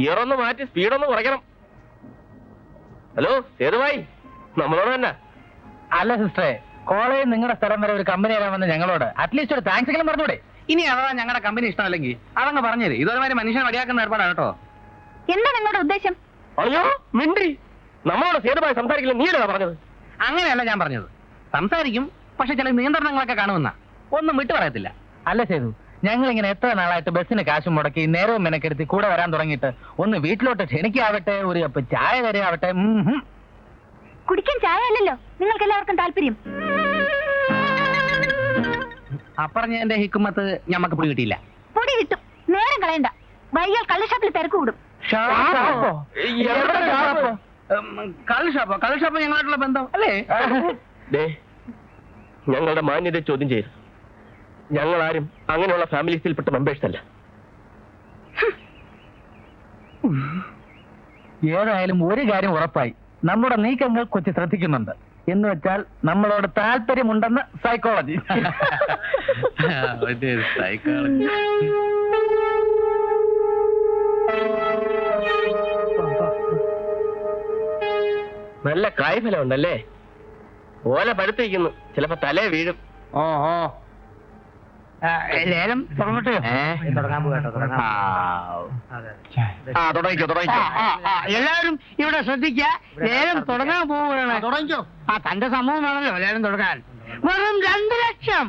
Gear ഒന്ന് മാറ്റി speed ഒന്ന് കുറയ്ക്കണം. ഹലോ സേതുഭായി നമ്മളോട് തന്നെ. അല്ല സിസ്റ്ററെ കോളേജ് നിങ്ങളുടെ സ്ഥലം വരെ ഒരു കമ്പനി വരാമെന്ന് ഞങ്ങളോട് അറ്റ്ലീസ്റ്റ് ഒരു താങ്ക്സ് എങ്കിലും പറഞ്ഞൂടെ. ഇനി അഥവാ ഞങ്ങളുടെ കമ്പനി ഇഷ്ടമല്ലെങ്കിൽ അതങ്ങ് പറഞ്ഞത് ഇതൊരുമാതിരി മനുഷ്യനെ മടിയാക്കുന്ന ഏർപ്പാടാണ് കേട്ടോ. എന്താ നിങ്ങളുടെ ഉദ്ദേശം? അയ്യോ മിണ്ടി. നമ്മളോട് സേതുമായി സംസാരിക്കില്ല. നീയല്ലേ പറഞ്ഞത്? അങ്ങനെയല്ല ഞാൻ പറഞ്ഞത്. സംസാരിക്കും പക്ഷെ ചില നിയന്ത്രണങ്ങളൊക്കെ കാണുമെന്ന. ഒന്നും വിട്ടു പറയത്തില്ല. അല്ല സേതു. ഞങ്ങൾ ഇങ്ങനെ എത്ര നാളായിട്ട് ബസ്സിന് കാശ് മുടക്കി നേരവും മെനക്കെടുത്തി കൂടെ വരാൻ തുടങ്ങിയിട്ട് ഒന്ന് വീട്ടിലോട്ട് ക്ഷണിക്കാവട്ടെ ഒരു കപ്പ് ചായ വരെ ആവട്ടെ. കുടിക്കാൻ ചായ അല്ലല്ലോ. നിങ്ങൾക്ക് എല്ലാവർക്കും താല്പര്യം. അപ്പറഞ്ഞതിന്റെ ഹിക്കുമത്ത് ഞമ്മക്ക് പൊടി കിട്ടിയില്ല. പൊടി കിട്ടും. നേരം കളയണ്ട. വൈകിയാൽ കള്ളുഷാപ്പിൽ തിരക്ക് കൂടും. കള്ളുഷാപ്പോ കള്ളുഷാപ്പോ ഷാപ്പോ? കള്ള് ഷാപ്പോ? കള്ള് ഞങ്ങളായിട്ടുള്ള ബന്ധം അല്ലേ? ദേ ഞങ്ങളുടെ മാന്യത ചോദ്യം ചെയ്യരുത്. ഞങ്ങൾ ആരും അങ്ങനെയുള്ള ഫാമിലീസിൽപ്പെട്ട മെമ്പേഴ്സ് അല്ല. ഏതായാലും ഒരു കാര്യം ഉറപ്പായി. നമ്മുടെ നീക്കങ്ങൾ കൊച്ചി ശ്രദ്ധിക്കുന്നുണ്ട്. എന്ന് വെച്ചാൽ നമ്മളോട് താല്പര്യമുണ്ടെന്ന് സൈക്കോളജി നല്ല കായ്ഫലം ഉണ്ടല്ലേ? ഓല പഴുത്തിരിക്കുന്നു. ചിലപ്പോ തലേ വീഴും. ഓ ഓ ലേലം തുടങ്ങട്ടെ തുടങ്ങാൻ പോകട്ടോ ആ തുടങ്ങിക്കോ തുടങ്ങിക്കോ എല്ലാവരും ഇവിടെ ശ്രദ്ധിക്ക ലേലം തുടങ്ങാൻ പോവുകയാണ് തുടങ്ങിക്കോ ആ തന്റെ സമൂഹം വേണമല്ലോ ലേലം തുടങ്ങാൻ വെറും രണ്ടു ലക്ഷം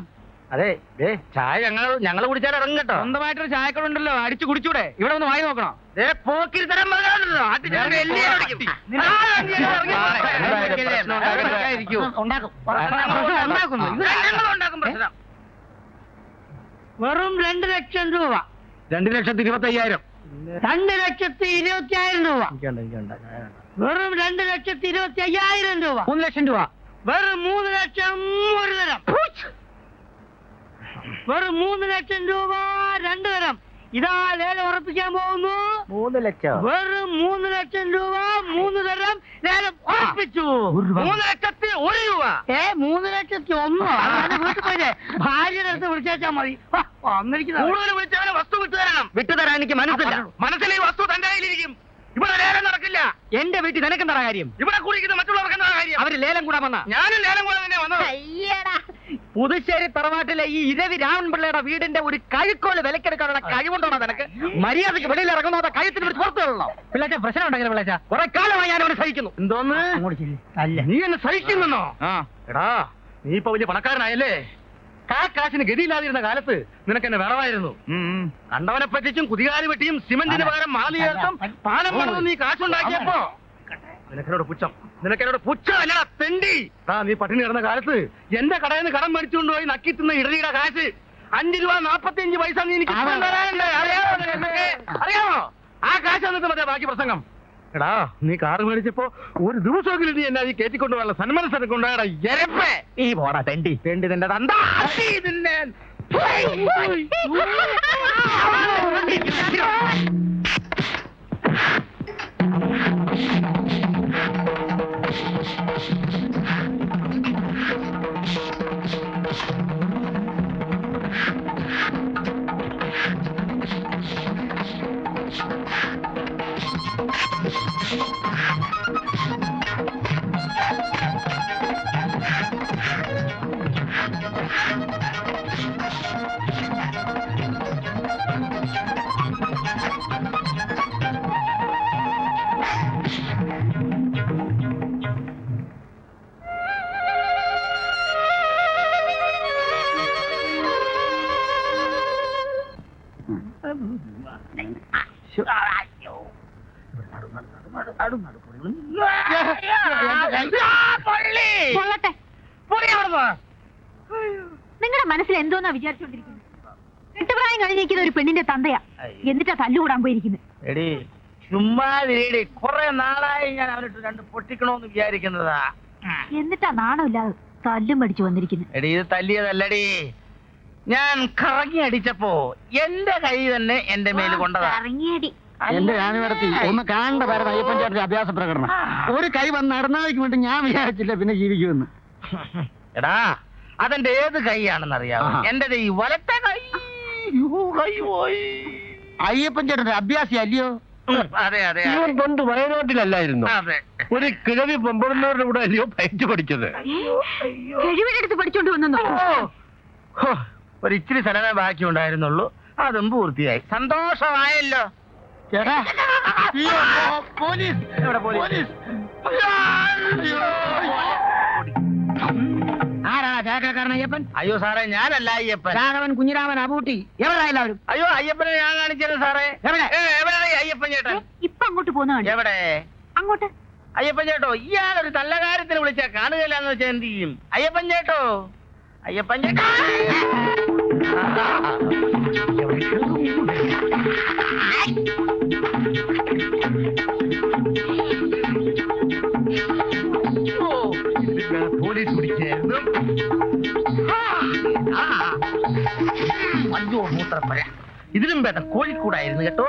അതെ ദേ, ചായ ഞങ്ങൾ ഞങ്ങൾ കുടിച്ചാൽ ഇറങ്ങും കേട്ടോ സ്വന്തമായിട്ടൊരു ചായക്കടുണ്ടല്ലോ അടിച്ചു കുടിച്ചൂടെ ഇവിടെ ഒന്ന് വായി നോക്കണം ദേ, പോക്കിരി തരം ഉണ്ടാക്കും പ്രശ്നം. വെറും രണ്ട് ലക്ഷം രൂപ. രണ്ട് ലക്ഷത്തി ഇരുപത്തി അയ്യായിരം രണ്ട് ലക്ഷത്തി ഇരുപത്തി ആയിരം രൂപ വെറും രണ്ട് ലക്ഷത്തി ഇരുപത്തി അയ്യായിരം രൂപ. മൂന്ന് ലക്ഷം രൂപ. വെറും മൂന്ന് ലക്ഷം ഒരു തരം. വെറും മൂന്ന് ലക്ഷം രൂപ രണ്ട് തരം. ഇതാ ലേലം ഉറപ്പിക്കാൻ പോകുന്നു. മൂന്ന് ലക്ഷം. വെറും മൂന്ന് ലക്ഷം രൂപ മൂന്ന് തരം ലേലം ഉറപ്പിച്ചു. മൂന്ന് ലക്ഷത്തി ഒരു രൂപ. ഏ മൂന്ന് ലക്ഷത്തി ഒന്നോ? വീട്ടിൽ പോയില്ലേ ഭാര്യയുടെ അടുത്ത് വിളിച്ചാൽ മതി. കൂടുതൽ വിളിച്ചവനെ വസ്തു വിട്ടുതരണം. വിട്ടുതരാൻ എനിക്ക് മനസ്സില്ല. മനസ്സിലെ വസ്തു തന്റെ കയ്യിലിരിക്കും. ഇവിടെ ലേലം നടക്കില്ല. എന്റെ വീട്ടിൽ നിനക്കെന്താ കാര്യം? ഇവിടെ കുടിക്കുന്ന മറ്റുള്ളവർക്ക് എന്താ കാര്യം? അവർ ലേലം കൂടാൻ വന്ന. ഞാനും ലേലം കൂടെ തന്നെ വന്നത്. അയ്യടാ. പുതുശ്ശേരി തറവാട്ടിലെ ഈ ഇരവി രാമൻ പിള്ളയുടെ വീടിന്റെ ഒരു കഴുക്കോൽ വിലക്കെടുക്കാനുള്ള കഴിവുണ്ടോ നിനക്ക്? മര്യാദയ്ക്ക് വെളിയിൽ ഇറങ്ങുന്നോ അതാ കഴുത്തിന് ഒരു പുറത്തുള്ളോ പിള്ളേച്ച പ്രശ്നം ഉണ്ടെങ്കിൽ പിള്ളേച്ച. കുറെ കാലമായി ഞാൻ അവനെ സഹിക്കുന്നു. എന്തോന്ന്? അല്ല. നീ എന്നെ സഹിക്കുന്നോ എടാ നീ ഇപ്പൊ വലിയ പണക്കാരനായല്ലേ? കാ കാശിന് ഗതിയില്ലാതിരുന്ന കാലത്ത് നിനക്ക് എന്നെ വിളവായിരുന്നു കണ്ടവനെ പറ്റിച്ചും കുതികാലി വെട്ടിയും സിമന്റിന് പകരം മാലി ചേർത്തും പാലം പണിതും നീ കാശുണ്ടാക്കിയപ്പോ നിനക്കെന്നോട് പുച്ഛം. നിനക്കെന്നോട് പുച്ഛം അല്ലടാ തെണ്ടി. ആ നീ പട്ടിണി കിടന്ന കാലത്ത് എന്റെ കടയിൽ നിന്ന് കടം മേടിച്ചുകൊണ്ട് പോയി നക്കി തിന്ന ഇടലിയുടെ കാശ് അഞ്ചു രൂപ നാപ്പത്തി അഞ്ച് പൈസ നീ എനിക്ക് അറിയാമോ ആ കാശ് എന്നിട്ട് മറ്റേ ബാക്കി പ്രസംഗം. എടാ നീ കാറ് മേടിച്ചപ്പോ ഒരു ദിവസമെങ്കിലും നീ എന്നാ കയറ്റിക്കൊണ്ട് പോകാനുള്ള സന്മനസ്സനെ കൊണ്ടാടാ എരപ്പേ നീ പോടാ തെണ്ടി തെണ്ടി നിന്റെ തന്താ അടി നിന്നെ. ഹുയ്, ഹുയ്. കുറെ നാളായി ഞാൻ അവനിട്ട് രണ്ട് പൊട്ടിക്കണോന്ന് വിചാരിക്കുന്നതാ. എന്നിട്ടാ നാണമില്ലാതെ തല്ലും പഠിച്ചു വന്നിരിക്കുന്നത് എടി ഇത് തല്ലിയതല്ലടി. ഞാൻ കറങ്ങി അടിച്ചപ്പോ എന്റെ കൈ തന്നെ എന്റെ മേൽ കൊണ്ടതാ. ഇറങ്ങിയടി എന്റെ വരത്തി ഒന്ന് കാണേണ്ട പേരുടെ അയ്യപ്പൻ ചേട്ടന്റെ അഭ്യാസ പ്രകടനം. ഒരു കൈ വന്ന് വേണ്ടി ഞാൻ വിചാരിച്ചില്ല പിന്നെ ജീവിക്കുമെന്ന്. എടാ അതെന്റെ ഏത് കൈയാണെന്ന് അറിയാമോ. എന്റെ ഈ വലത്തെ കൈ. യ്യോ, കൈ പോയി. അയ്യപ്പൻ ചേട്ടന്റെ അഭ്യാസി അല്ലയോ അതെ അതെ ഇവൻ പണ്ട് വയനാട്ടിലല്ലായിരുന്നു? അതെ. ഒരു കിഴവി പമ്പടുന്നവരുടെ കൂടെ അല്ലയോ പയറ്റ് പഠിച്ചത്? കഴിവിനെടുത്ത് പഠിച്ചോണ്ട് വന്നോ? ഹോ, ഒരു ഇച്ചിരി സ്ഥലമേ ബാക്കി ഉണ്ടായിരുന്നുള്ളൂ അതും പൂർത്തിയായി. സന്തോഷമായല്ലോ. ചേട്ടാ. അയ്യോ, പോ- പോലീസ്. എവിടെ പോലീസ്? ആരാ ചായക്കാരൻ അയ്യപ്പൻ അയ്യോ സാറേ ഞാനല്ല അയ്യപ്പൻ. രാഘവൻ കുഞ്ഞിരാമൻ അബൂട്ടി എവിടെ എല്ലാവരും. അയ്യോ അയ്യപ്പനെ ഞാൻ കാണിച്ചത് സാറേ. എവിടെ? ഏ, എവിടെയാണ് ഈ അയ്യപ്പൻ ചേട്ടൻ? ഇപ്പൊ അങ്ങോട്ട് പോന്നതാണ് എവിടെ? അങ്ങോട്ട്. അയ്യപ്പൻ ചേട്ടോ ഇയാളൊരു നല്ല കാര്യത്തിന് വിളിച്ചാ കാണുകയില്ലെന്ന് വെച്ചാൽ എന്ത് ചെയ്യും? അയ്യപ്പൻ ചേട്ടോ അയ്യപ്പൻ ചേട്ടോ ഓ, ഭേദം കോഴിക്കൂടായിരുന്നു കേട്ടോ?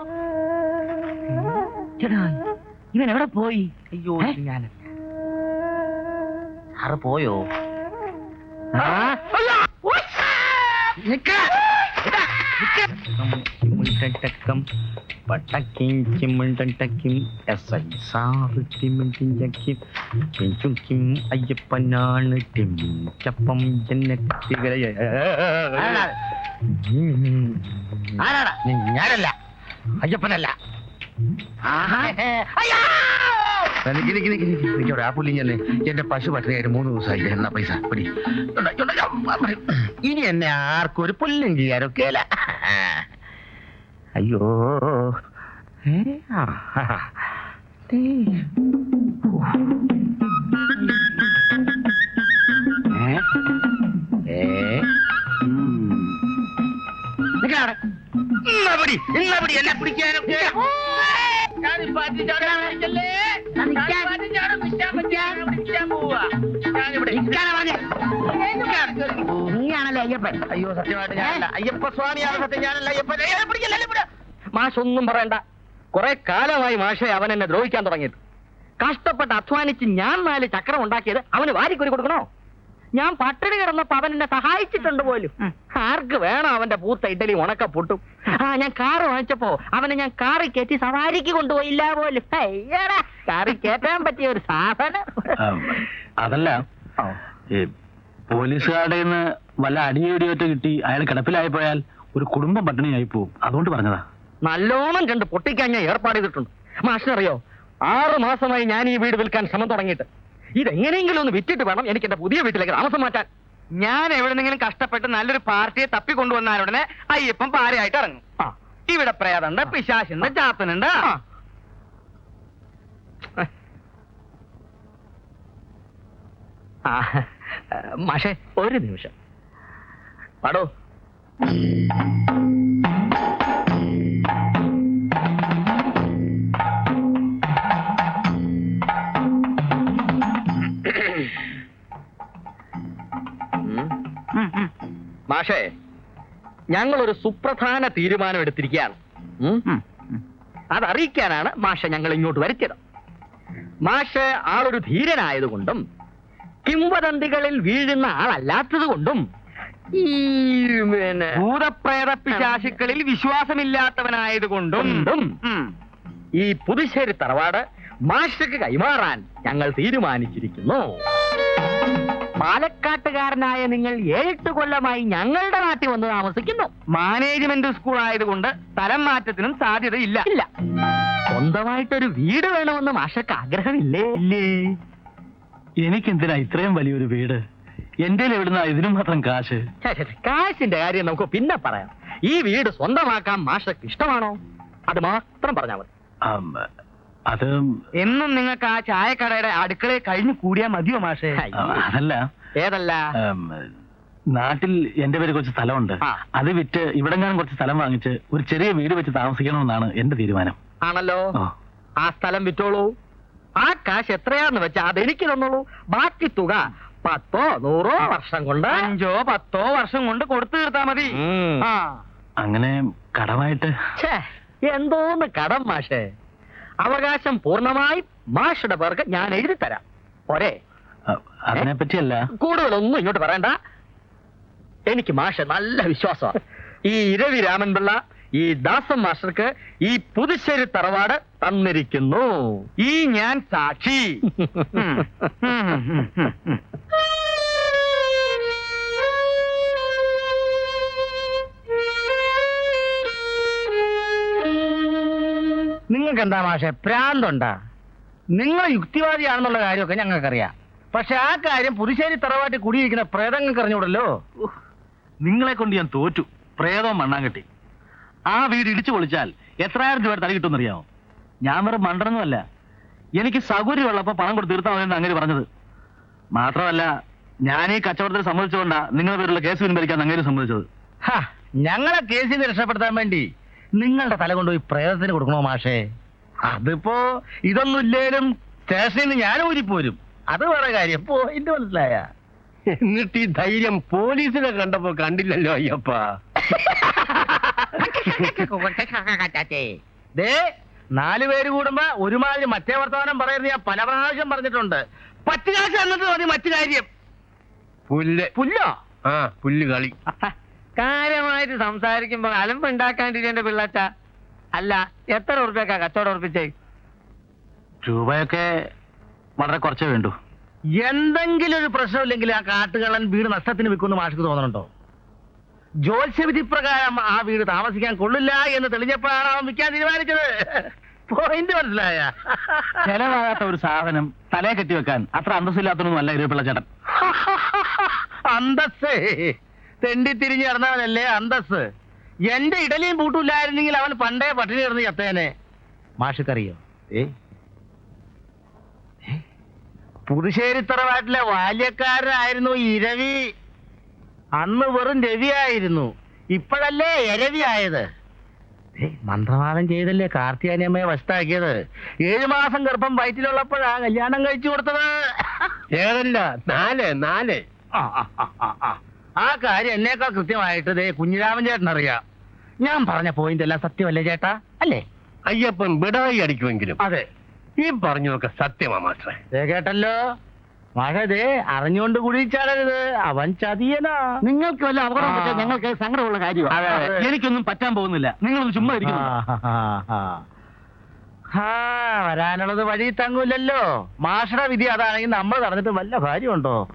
ചേട്ടാ ഇവൻ എവിടെ പോയി? അയ്യോ ഞാൻ സാറ് പോയോ? നിക്ക. ചിമ്മിണ്ടട്ടക്കം, പട്ടക്കിം ചിമ്മിണ്ടട്ടക്കിം, എസ് ഐ സാറ് ചിമ്മിണ്ടിഞ്ചക്കിം, പിഞ്ചുക്കിം അയ്യപ്പനാണ് ടിം ചപ്പം? ആരാടാ ഞാനല്ല അയ്യപ്പനല്ല ആഹാ. നിക്ക് ആ പുല്ലിങ്ങല്ലേ എന്റെ പശു പട്ടിണിയായിട്ട് മൂന്ന് ദിവസമായി എന്നാ പൈസ പിടി. ഇനി എന്നെ ആർക്കും ഒരു പുല്ലും ചെയ്യാനൊക്കെ അയ്യോ ഇന്നപടി ആ. ദേ. ഏ? ഏ? ഉം. നിക്ക് അവിടെ. ഇന്നാ പിടി, ഇന്നാ എന്നെ പിടിക്കാനൊക്കെ. ഞാനിപ്പോ അയ്യപ്പൻ. അയ്യോ സത്യമായിട്ട് ഞാനല്ല. അയ്യപ്പ സ്വാമിയാണ് സത്യം. ഞാനല്ല അയ്യപ്പൻ. അയ്യോ, പിടിക്കല്ലേ, അല്ലേ, പിടി. മാഷ് ഒന്നും പറയണ്ട. കുറെ കാലമായി മാഷെ അവൻ എന്നെ ദ്രോഹിക്കാൻ തുടങ്ങിയത്. കഷ്ടപ്പെട്ട് അധ്വാനിച്ച് ഞാൻ നാല് ചക്രം ഉണ്ടാക്കിയത് അവന് വാരിക്കൊരു കൊടുക്കണോ? ഞാൻ പട്ടിണി കിടന്നപ്പോ അവൻ എന്നെ സഹായിച്ചിട്ടുണ്ട് പോലും. ആർക്ക് വേണം അവന്റെ പൂത്ത ഇഡലി ഉണക്ക പൊട്ടും? ആ ഞാൻ കാറ് വാങ്ങിച്ചപ്പോ അവനെ ഞാൻ കാറി കയറ്റി സവാരിക്ക് കൊണ്ടുപോയില്ല പോലും. അയ്യടാ കാറി കയറ്റാൻ പറ്റിയ ഒരു സാധനം. അതല്ല പോലീസുകാരുടെ നിന്ന് വല്ല അടിയൊടിയൊറ്റ കിട്ടി അയാൾ കിടപ്പിലായി പോയാൽ ഒരു കുടുംബം പട്ടിണിയായി പോവും. അതുകൊണ്ട് പറഞ്ഞതാ. നല്ലോണം കണ്ട് പൊട്ടിക്കാൻ ഞാൻ ഏർപ്പാട് ചെയ്തിട്ടുണ്ട്. മാഷിനറിയോ ആറു മാസമായി ഞാൻ ഈ വീട് വിൽക്കാൻ ശ്രമം തുടങ്ങിയിട്ട്. ഇതെങ്ങനെയെങ്കിലും ഒന്ന് വിറ്റിട്ട് വേണം എനിക്ക് എന്റെ പുതിയ വീട്ടിലേക്ക് താമസം മാറ്റാൻ. ഞാൻ എവിടെന്നെങ്കിലും കഷ്ടപ്പെട്ട് നല്ലൊരു പാർട്ടിയെ തപ്പി കൊണ്ടുവന്നാലുടനെ അയ്യപ്പൻ പാരയായിട്ട് ഇറങ്ങും. ഇവിടെ പ്രേതണ്ട് പിശാശുണ്ട് ചാത്തനുണ്ട്. ആ. മാഷെ ഒരു നിമിഷം. പാടോ. മാഷേ ഞങ്ങൾ ഒരു സുപ്രധാന തീരുമാനം എടുത്തിരിക്കുകയാണ്? അതറിയിക്കാനാണ് മാഷ ഞങ്ങൾ ഇങ്ങോട്ട് വരുത്തിയത്. മാഷ് ആളൊരു ധീരനായതുകൊണ്ടും കിംവദന്തികളിൽ വീഴുന്ന ആളല്ലാത്തത് കൊണ്ടും ഈ പിന്നെ ഭൂതപ്രേത പിശാശുക്കളിൽ വിശ്വാസമില്ലാത്തവനായതുകൊണ്ടും ഉം. ഈ പുതുശ്ശേരി തറവാട് മാഷക്ക് കൈമാറാൻ ഞങ്ങൾ തീരുമാനിച്ചിരിക്കുന്നു. പാലക്കാട്ടുകാരനായ നിങ്ങൾ ഏഴെട്ട് കൊല്ലമായി ഞങ്ങളുടെ നാട്ടിൽ വന്ന് താമസിക്കുന്നു. മാനേജ്മെന്റ് സ്കൂൾ ആയതുകൊണ്ട് സ്ഥലം മാറ്റത്തിനും സാധ്യതയില്ല. ഇല്ല. സ്വന്തമായിട്ടൊരു വീട് വേണമെന്ന് മാഷക്ക് ആഗ്രഹമില്ലേ? എനിക്കെന്തിനാ ഇത്രയും വലിയൊരു വീട്? എന്റെ എവിടുന്ന ഇതിനും മാത്രം കാശ്? കാശിന്റെ കാര്യം നമുക്ക് പിന്നെ പറയാം. ഈ വീട് സ്വന്തമാക്കാൻ മാഷക്ക് ഇഷ്ടമാണോ? അത് മാത്രം പറഞ്ഞാൽ മതി. അത് എന്നും നിങ്ങൾക്ക് ആ ചായക്കടയുടെ അടുക്കളയിൽ കഴിഞ്ഞു കൂടിയാ മതിയോ മാഷേ? അതല്ല. ഏതല്ല? നാട്ടിൽ എന്റെ പേര് കുറച്ച് സ്ഥലമുണ്ട്. അത് വിറ്റ് ഇവിടെ ഞാൻ കുറച്ച് സ്ഥലം വാങ്ങിച്ച് ഒരു ചെറിയ വീട് വെച്ച് താമസിക്കണമെന്നാണ് എന്റെ തീരുമാനം. ആണല്ലോ? ആ സ്ഥലം വിറ്റോളൂ. ആ കാശ് എത്രയാന്ന് വെച്ചാ അതെനിക്ക് തന്നോളൂ. ബാക്കി തുക പത്തോ നൂറോ വർഷം കൊണ്ട് അഞ്ചോ പത്തോ വർഷം കൊണ്ട് കൊടുത്തു തീർത്താ മതി. ആ. അങ്ങനെ കടമായിട്ട് എന്തോന്ന് കടം മാഷേ. അവകാശം പൂർണമായി മാഷുടെ പേർക്ക് ഞാൻ എഴുതി തരാം. പോരെ. അതിനെ പറ്റിയല്ല. കൂടുതലൊന്നും ഇങ്ങോട്ട് പറയണ്ട. എനിക്ക് മാഷ നല്ല വിശ്വാസമാണ് ഈ ഇരവി രാമൻപിള്ള ഈ ദാസൻ മാസ്റ്റർക്ക് ഈ പുതുശ്ശേരി തറവാട് തന്നിരിക്കുന്നു. ഈ ഞാൻ സാക്ഷി. നിങ്ങൾക്ക് എന്താ മാഷെ പ്രാന്തുണ്ടാ? നിങ്ങൾ യുക്തിവാദിയാണെന്നുള്ള കാര്യമൊക്കെ ഞങ്ങൾക്കറിയാം. പക്ഷെ ആ കാര്യം പുതുശ്ശേരി തറവാട്ടിൽ കുടിയിരിക്കുന്ന പ്രേതങ്ങൾക്ക് അറിഞ്ഞൂടല്ലോ നിങ്ങളെ കൊണ്ട് ഞാൻ തോറ്റു. പ്രേതവും മണ്ണാങ്കട്ടി. ആ വീട് ഇടിച്ചു പൊളിച്ചാൽ എത്രായിരം രൂപ തടി കിട്ടുമെന്നറിയാമോ? ഞാൻ വേറെ മണ്ടനൊന്നുമല്ല. എനിക്ക് സൗകര്യമുള്ളപ്പോ പണം കൊടുത്ത് തീർത്താൽ മതി അങ്ങനെ പറഞ്ഞത്. മാത്രമല്ല ഞാൻ ഈ കച്ചവടത്തിൽ സമ്മതിച്ചുകൊണ്ടാ നിങ്ങളുടെ പേരുള്ള കേസ് പിൻവലിക്കാൻ അങ്ങനെ സമ്മതിച്ചത്. ഞങ്ങളെ കേസിൽ നിന്ന് രക്ഷപ്പെടുത്താൻ വേണ്ടി നിങ്ങളുടെ തല കൊണ്ടുപോയി പ്രേതത്തിന് കൊടുക്കണോ മാഷേ? അതിപ്പോ ഇതൊന്നും ഇല്ലേലും സ്റ്റേഷനിൽ നിന്ന് ഞാൻ ഊരിപ്പോരും. അത് വേറെ കാര്യം. പോയിന്റ് മനസ്സിലായ? എന്നിട്ട് ഈ ധൈര്യം പോലീസിനെ കണ്ടപ്പോ കണ്ടില്ലല്ലോ അയ്യപ്പ. ദേ നാല് പേര് കൂടുമ്പോ ഒരുമാതിരി മറ്റേ വർത്തമാനം പറയുന്നത് ഞാൻ പല പ്രാവശ്യം പറഞ്ഞിട്ടുണ്ട് പത്ത് കാശ് മതി മറ്റു കാര്യം പുല്ല് പുല്ലോ ആ പുല്ല് കളി കാര്യമായിട്ട് സംസാരിക്കുമ്പോ അലമ്പുണ്ടാക്കാണ്ടിരിക്കേണ്ട പിള്ളച്ച അല്ല എത്ര ഉറപ്പിക്കാ കച്ചവടം ഉറപ്പിച്ചേ രൂപയൊക്കെ വളരെ കുറച്ചേ വേണ്ടു എന്തെങ്കിലും ഒരു പ്രശ്നമില്ലെങ്കിൽ ആ കാട്ടുകളൻ വീട് നഷ്ടത്തിന് വിൽക്കുമെന്ന് മാഷിക്ക് തോന്നുന്നുണ്ടോ ജ്യോത്സ്യവിധി പ്രകാരം ആ വീട് താമസിക്കാൻ കൊള്ളില്ല എന്ന് തെളിഞ്ഞപ്പോഴാണ് അവൻ വിൽക്കാൻ തീരുമാനിച്ചത്. പോയിന്റ് മനസ്സിലായ? ചെലവാകാത്ത ഒരു സാധനം തലയെ കെട്ടി വെക്കാൻ അത്ര അന്തസ്സില്ലാത്തൊന്നും അല്ല ഇരുപിള്ള ചേട്ടൻ. അന്തസ് തെണ്ടി തിരിഞ്ഞു നടന്നവനല്ലേ അന്തസ് എന്റെ ഇടലിയും പൂട്ടില്ലായിരുന്നെങ്കിൽ അവൻ പണ്ടേ പട്ടിണി കിടന്ന് ചത്തേനെ. മാഷിക്കറിയോ? ഏ? പുതുശ്ശേരി തറവാട്ടിലെ ബാല്യക്കാരനായിരുന്നു ഇരവി. അന്ന് വെറും രവിയായിരുന്നു. ഇപ്പോഴല്ലേ എരവിയായത്? മന്ത്രവാദം ചെയ്തല്ലേ കാർത്തിയാനിയമ്മയെ വശത്താക്കിയത്. ഏഴു മാസം ഗർഭം വയറ്റിലുള്ളപ്പോഴാ കല്യാണം കഴിച്ചു കൊടുത്തത്. ഏതല്ല? നാല് നാല്. ആ, കാര്യം എന്നേക്കാൾ കൃത്യമായിട്ട് ദേ കുഞ്ഞിരാമൻ ചേട്ടൻ അറിയാം. ഞാൻ പറഞ്ഞ പോയിന്റ് എല്ലാം സത്യമല്ലേ ചേട്ടാ? അല്ലേ? അയ്യപ്പൻ വിടായി അടിക്കുമെങ്കിലും അതെ. ഈ പറഞ്ഞു പറഞ്ഞതൊക്കെ സത്യമാ മാസ്റ്ററെ. കേട്ടല്ലോ? ദേ അറിഞ്ഞുകൊണ്ട് കുഴിച്ചാടരുത്. അവൻ ചതിയനാ. നിങ്ങൾക്ക് വല്ല അപകടം പറ്റാൻ ഞങ്ങൾക്ക് സങ്കടമുള്ള കാര്യമാണ്. എനിക്കൊന്നും പറ്റാൻ പോകുന്നില്ല. നിങ്ങളൊന്ന് ചുമ്മാ ഇരിക്കുന്നു. വരാനുള്ളത് വഴി തങ്ങൂലല്ലോ. മാഷയുടെ വിധി അതാണെങ്കിൽ നമ്മൾ നടന്നിട്ട് വല്ല കാര്യമുണ്ടോ?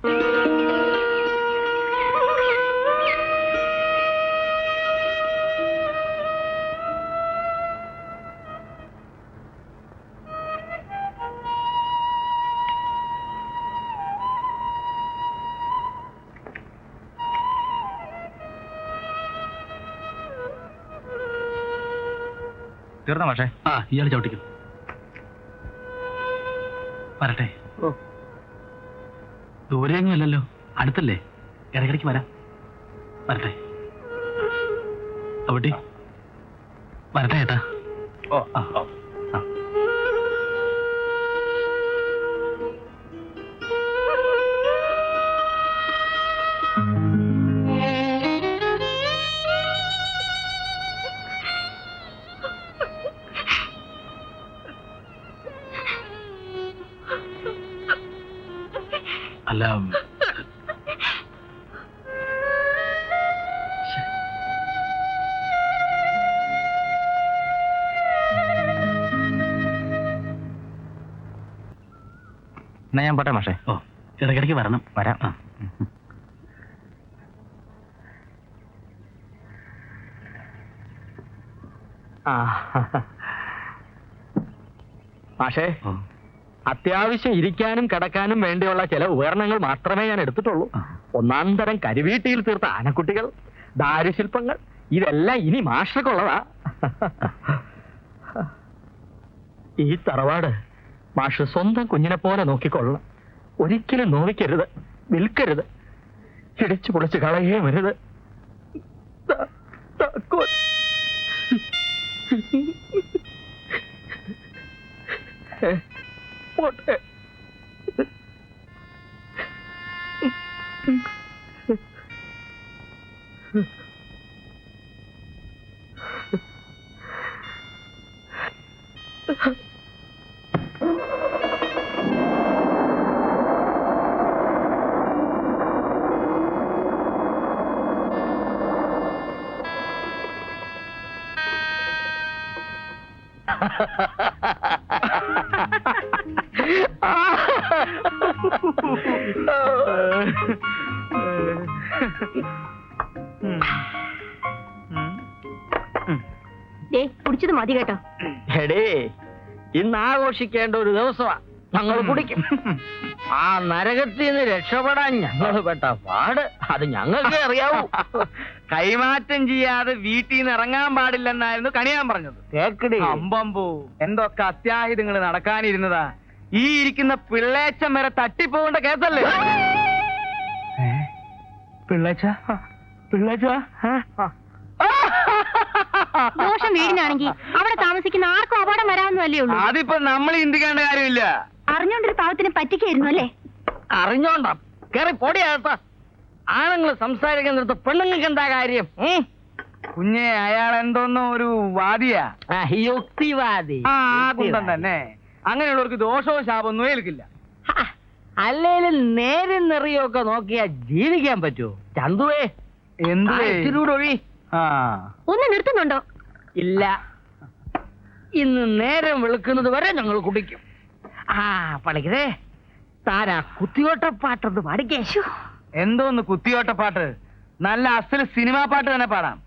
തീർന്ന പക്ഷേ ആ ഇയാൾ ചവിട്ടിക്കും. വരട്ടെ. ദൂരെയൊന്നും അല്ലല്ലോ അടുത്തല്ലേ? ഇടയ്ക്കിടയ്ക്ക് വരാം. വരട്ടെ. അവിടെ വരട്ടെ ഏട്ടാ. ഓ ആ എന്നാ ഞാൻ പോട്ടെ മാഷേ. ഓ ഇടയ്ക്കിടയ്ക്ക് വരണം. വരാം. ആ. മാഷേ അത്യാവശ്യം ഇരിക്കാനും കിടക്കാനും വേണ്ടിയുള്ള ചില ഉപകരണങ്ങൾ മാത്രമേ ഞാൻ എടുത്തിട്ടുള്ളൂ. ഒന്നാം തരം കരുവീട്ടിയിൽ തീർത്ത ആനക്കുട്ടികൾ ദാരുശില്പങ്ങൾ ഇതെല്ലാം ഇനി മാഷക്കുള്ളതാ ഈ തറവാട് മാഷ് സ്വന്തം കുഞ്ഞിനെ പോലെ നോക്കിക്കൊള്ളണം. ഒരിക്കലും നോവിക്കരുത് വിൽക്കരുത്. ചിടിച്ചു പൊളിച്ച് കളയേ വരുത് പോട്ടെ. ദേ കുടിച്ചത് മതി കേട്ടോ. എടേ ഇന്ന് ആഘോഷിക്കേണ്ട ഒരു ദിവസമാ. ഞങ്ങൾ കുടിക്കും. ആ നരകത്തിൽ നിന്ന് രക്ഷപ്പെടാൻ ഞങ്ങൾ പെട്ട പാട് അത് ഞങ്ങൾക്ക് അറിയാവൂ. കൈമാറ്റം ചെയ്യാതെ വീട്ടിൽ നിന്ന് ഇറങ്ങാൻ പാടില്ലെന്നായിരുന്നു കണിയാൻ പറഞ്ഞത്. കേക്കടി. അമ്പമ്പോ എന്തൊക്കെ അത്യാഹിതങ്ങൾ നടക്കാനിരുന്നതാ. ഈ ഇരിക്കുന്ന പിള്ളേച്ച വരെ തട്ടിപ്പോകേണ്ട കേസല്ലേ? പിള്ളേച്ച? പിള്ളേച്ച? ദോഷം വീടിനാണെങ്കിൽ അവിടെ താമസിക്കുന്ന ആർക്കും അപകടം വരാമെന്നല്ലേ ഉള്ളൂ. അതിപ്പോ നമ്മൾ ചിന്തിക്കേണ്ട കാര്യമില്ല. അറിഞ്ഞോണ്ടൊരു പാവത്തിനെ പറ്റിക്കായിരുന്നു അല്ലേ? അറിഞ്ഞോണ്ടാ. കേറി പൊടിയാത്ത ആണുങ്ങൾ സംസാരിക്കുന്നിടത്ത് പെണ്ണുങ്ങൾക്ക് എന്താ കാര്യം? കുഞ്ഞെ അയാൾ എന്തോന്നോ ഒരു വാദിയാ. യുക്തിവാദി. ആ കുന്തം തന്നെ. അങ്ങനെയുള്ളവർക്ക് ദോഷവും ശാപമൊന്നും ഏൽക്കില്ല അല്ലേലും നേരും നിറയൊക്കെ നോക്കിയാ ജീവിക്കാൻ പറ്റുമോ? ചന്തുവേ എന്ത് ആ, ഇച്ചിരി കൂടെ ഒഴി. ആ. ഒന്ന് നിർത്തുന്നുണ്ടോ? ഇല്ല. ഇന്ന് നേരം വെളുക്കുന്നത് വരെ ഞങ്ങൾ കുടിക്കും. ആ പണിക്കതേ താരാ കുത്തിയോട്ടപ്പാട്ടൊന്ന് പാടിക്കേ. എന്തോന്ന് കുത്തിയോട്ട പാട്ട്? നല്ല അസൽ സിനിമാ പാട്ട് തന്നെ പാടാം.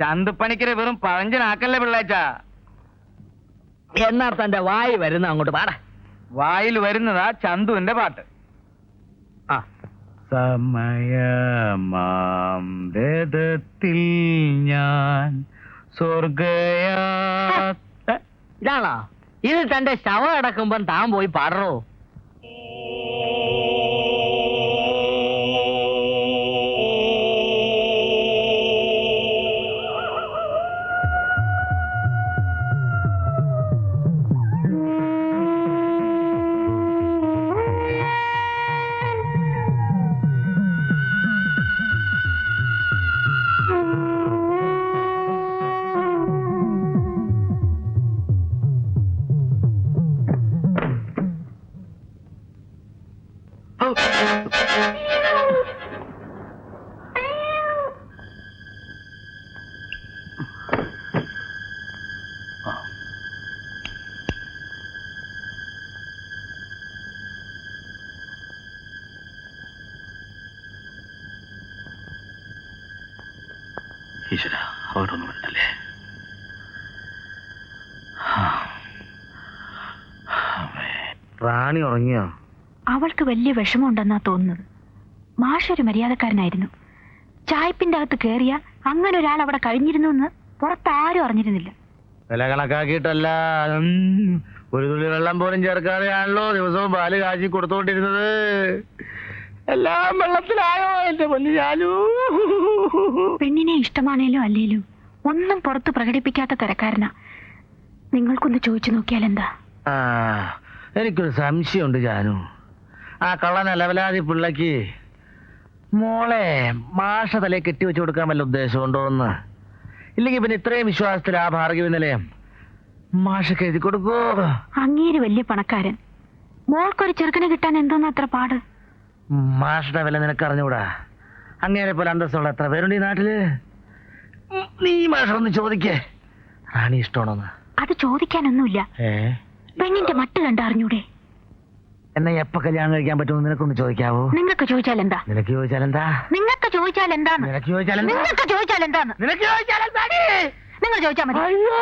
ചന്തുപ്പണിക്കരെ വെറും പഴഞ്ചനാക്കല്ലേ പിള്ളേച്ച? എന്നാ തന്റെ വായി വരുന്ന അങ്ങോട്ട് പാടാ. വായിൽ വരുന്നതാ ചന്തുവിന്റെ പാട്ട്. ആ. സമയമാം വേദത്തിൽ ഞാൻ സ്വർഗയാ ഇതാണോ? ഇത് തന്റെ ശവം അടക്കുമ്പം താൻ പോയി പാടറോ ഈശ്വര അപകടമൊന്നും വരുന്നല്ലേ റാണി ഉറങ്ങിയോ? അവൾക്ക് വലിയ വിഷമമുണ്ടെന്നാ തോന്നുന്നത്. മാഷ് ഒരു മര്യാദക്കാരനായിരുന്നു. ചായപ്പിന്റെ അകത്ത് കേറിയ അങ്ങനെ ഒരാൾ അവിടെ കഴിഞ്ഞിരുന്നു എന്ന് പുറത്താരും അറിഞ്ഞിരുന്നില്ല. വില കണക്കാക്കിയിട്ടല്ല ഒരു തുള്ളി വെള്ളം പോലും ചേർക്കാതെയാണല്ലോ ദിവസവും പാൽ കാച്ചി കൊടുത്തോണ്ടിരുന്നത് എല്ലാം വെള്ളത്തിലായോ എന്റെ പൊന്നു ചാലു? പെണ്ണിനെ ഇഷ്ടമാണേലും അല്ലേലും ഒന്നും പുറത്ത് പ്രകടിപ്പിക്കാത്ത തരക്കാരനാ. നിങ്ങൾക്കൊന്ന് ചോദിച്ചു നോക്കിയാൽ എന്താ? എനിക്കൊരു സംശയമുണ്ട് ജാനു. ആ കള്ളന ലവലാതി പിള്ളക്ക് മോളെ മാഷ തലയെ കെട്ടി വെച്ച് കൊടുക്കാൻ വല്ല ഉദ്ദേശമുണ്ടോ എന്ന്? ഇല്ലെങ്കിൽ പിന്നെ ഇത്രയും വിശ്വാസത്തിൽ ആ ഭാർഗവി നിലയം മാഷക്ക് എഴുതി കൊടുക്കോ അങ്ങേര് വലിയ പണക്കാരൻ. മോൾക്കൊരു ചെറുക്കനെ കിട്ടാൻ എന്തോന്ന് അത്ര പാട്? മാഷയുടെ വില നിനക്ക് അറിഞ്ഞൂടാ അങ്ങേരെ പോലെ അന്തസ്സുള്ള എത്ര പേരുണ്ട് ഈ നാട്ടിൽ? നീ ഒന്ന് ചോദിക്കേ. റാണി ഇഷ്ടമാണോന്ന്? അത് ചോദിക്കാനൊന്നുമില്ല. ഏ? പെണ്ണിന്റെ മട്ട് കണ്ടറിഞ്ഞൂടെ എന്നെ എപ്പോ കല്യാണം കഴിക്കാൻ പറ്റുമോ നിനക്കൊന്ന് ചോദിക്കാവോ? നിങ്ങൾക്ക് ചോദിച്ചാൽ എന്താ നിനക്ക് ചോദിച്ചാൽ എന്താ നിങ്ങൾക്ക് ചോദിച്ചാൽ എന്താന്ന് നിനക്ക് ചോദിച്ചാൽ എന്താ നിങ്ങൾക്ക് ചോദിച്ചാൽ എന്താന്ന് നിനക്ക് ചോദിച്ചാൽ എന്താ നിങ്ങൾ ചോദിച്ചാൽ മതി. അയ്യോ!